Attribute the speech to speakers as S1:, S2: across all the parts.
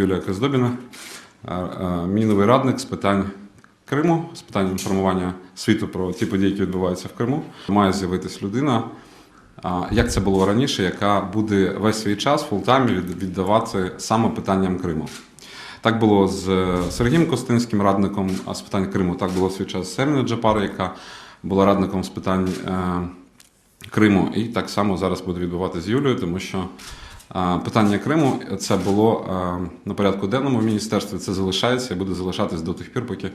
S1: Юлія Коздобіна, мій радник з питань Криму, з питань інформування світу про ті події, які відбуваються в Криму. Має з'явитись людина, як це було раніше, яка буде весь свій час фултаймі від- віддавати саме питанням Криму. Так було з е, Сергієм Костинським, радником з питань Криму. Так було в свій час з Семіною Джапар, яка була радником з питань е, Криму. І так само зараз буде відбуватися з Юлією, тому що питання Криму це було на порядку денному в міністерстві. Це залишається і буде залишатись до тих пір, поки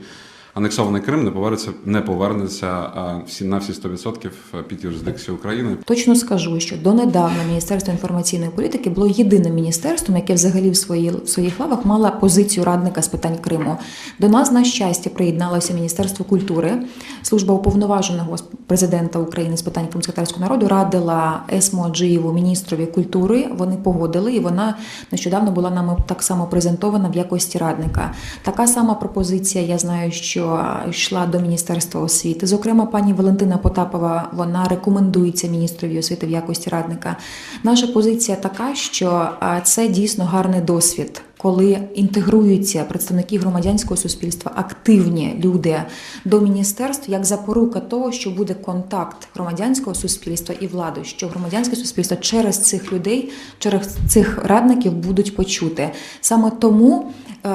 S1: анексований Крим не повернеться, не повернеться е, всі на всі 100% під юрисдикцію України.
S2: Точно скажу, що донедавна Міністерство інформаційної політики було єдиним міністерством, яке взагалі в, свої, в своїх лавах мало позицію радника з питань Криму. До нас, на щастя, приєдналося Міністерство культури. Служба уповноваженого президента України з питань кримськотарського народу радила Есмо Аджиєву, міністрові культури. Вони погодили, і вона нещодавно була нам так само презентована в якості радника. Така сама пропозиція, я знаю, що йшла до Міністерства освіти. Зокрема, пані Валентина Потапова вона рекомендується міністрові освіти в якості радника. Наша позиція така, що це дійсно гарний досвід. Коли інтегруються представники громадянського суспільства, активні люди до міністерств, як запорука того, що буде контакт громадянського суспільства і влади, що громадянське суспільство через цих людей, через цих радників будуть почути. Саме тому е,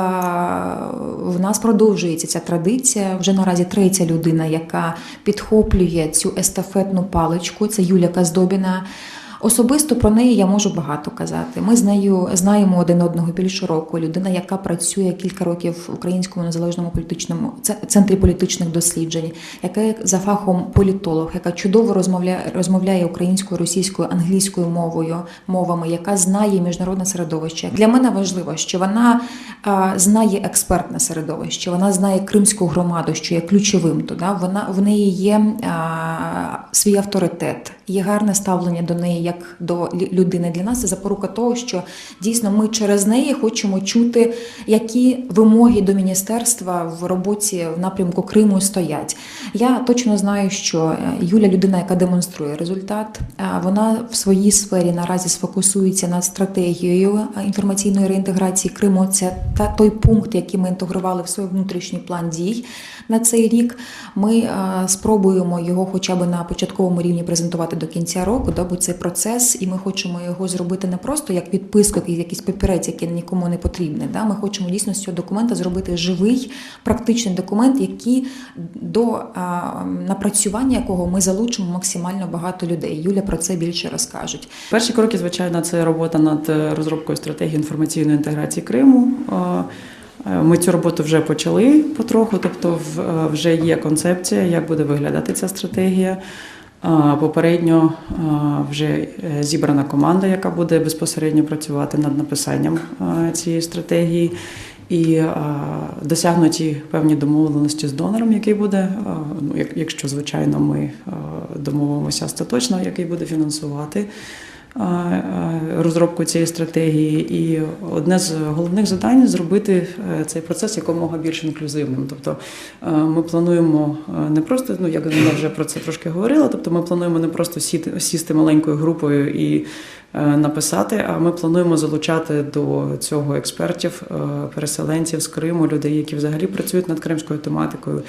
S2: в нас продовжується ця традиція. Вже наразі третя людина, яка підхоплює цю естафетну паличку. Це Юля Каздобіна. Особисто про неї я можу багато казати. Ми з нею знаємо один одного більше року. Людина, яка працює кілька років в Українському незалежному політичному центрі політичних досліджень, яка за фахом політолог, яка чудово розмовляє, розмовляє українською, російською, англійською мовою, мовами, яка знає міжнародне середовище. Для мене важливо, що вона знає експертне середовище, вона знає кримську громаду, що є ключовим туди. Вона в неї є а, свій авторитет, є гарне ставлення до неї як до людини. Для нас це запорука того, що дійсно ми через неї хочемо чути, які вимоги до міністерства в роботі в напрямку Криму стоять. Я точно знаю, що е, Юля людина, яка демонструє результат. Вона в своїй сфері наразі сфокусується над стратегією е, інформаційної реінтеграції Криму. Це та той пункт, який ми інтегрували в свій внутрішній план дій на цей рік. Ми е, спробуємо його хоча б на початковому рівні презентувати до кінця року, бо цей процес, і ми хочемо його зробити не просто як відписку, як якийсь папірець, який нікому не потрібний. Да. Ми хочемо дійсно з цього документа зробити живий, практичний документ, який до напрацювання якого ми залучимо максимально багато людей. Юля про це більше розкажуть.
S3: Перші кроки, звичайно, це робота над е, розробкою стратегії інформаційної інтеграції Криму. Е, е, Ми цю роботу вже почали потроху, тобто вже є концепція, як буде виглядати ця стратегія. Попередньо вже е, зібрана команда, яка буде безпосередньо працювати над написанням цієї стратегії. І досягнуті певні домовленості з донором, який буде, ну як- якщо звичайно ми домовимося остаточно, який буде фінансувати розробку цієї стратегії. І одне з головних завдань зробити е, цей процес якомога більш інклюзивним. Тобто е, ми плануємо е, не просто, ну як я вже про це трошки говорила, тобто ми плануємо не просто сіти- сісти маленькою групою і написати, а ми плануємо залучати до цього експертів, переселенців з Криму, людей, які взагалі працюють над кримською тематикою.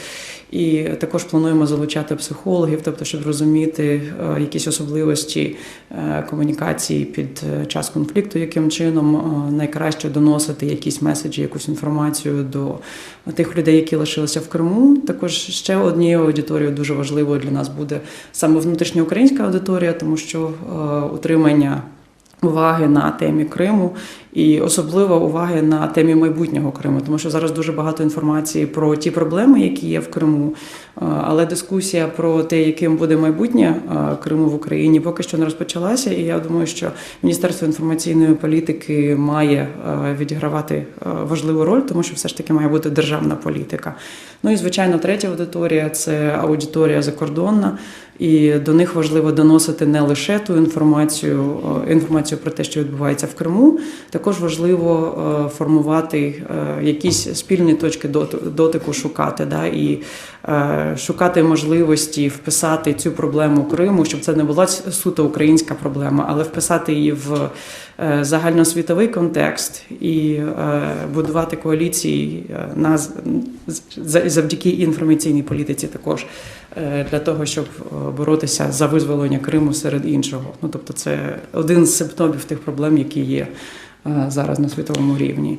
S3: І також плануємо залучати психологів, тобто, щоб розуміти якісь особливості е, комунікації під е, час конфлікту, яким чином е, найкраще доносити якісь меседжі, якусь інформацію до тих людей, які лишилися в Криму. Також ще однією аудиторією дуже важливою для нас буде саме внутрішньоукраїнська аудиторія, тому що е, утримання уваги на темі Криму і особливо уваги на темі майбутнього Криму, тому що зараз дуже багато інформації про ті проблеми, які є в Криму. Е, Але дискусія про те, яким буде майбутнє е, Криму в Україні, поки що не розпочалася. І я думаю, що Міністерство інформаційної політики має е, відігравати важливу роль, тому що все ж таки має бути державна політика. Ну і звичайно, третя аудиторія це аудиторія закордонна, і до них важливо доносити не лише ту інформацію, інформацію про те, що відбувається в Криму. Також важливо е, формувати е, якісь спільні точки дотику, шукати да, і шукати можливості вписати цю проблему Криму, щоб це не була суто українська проблема, але вписати її в е, загальносвітовий контекст і е, будувати коаліції е, на завдяки інформаційній політиці також е, для того, щоб е, боротися за визволення Криму серед іншого. Ну тобто, це один з симптомів тих проблем, які є е, зараз на світовому рівні.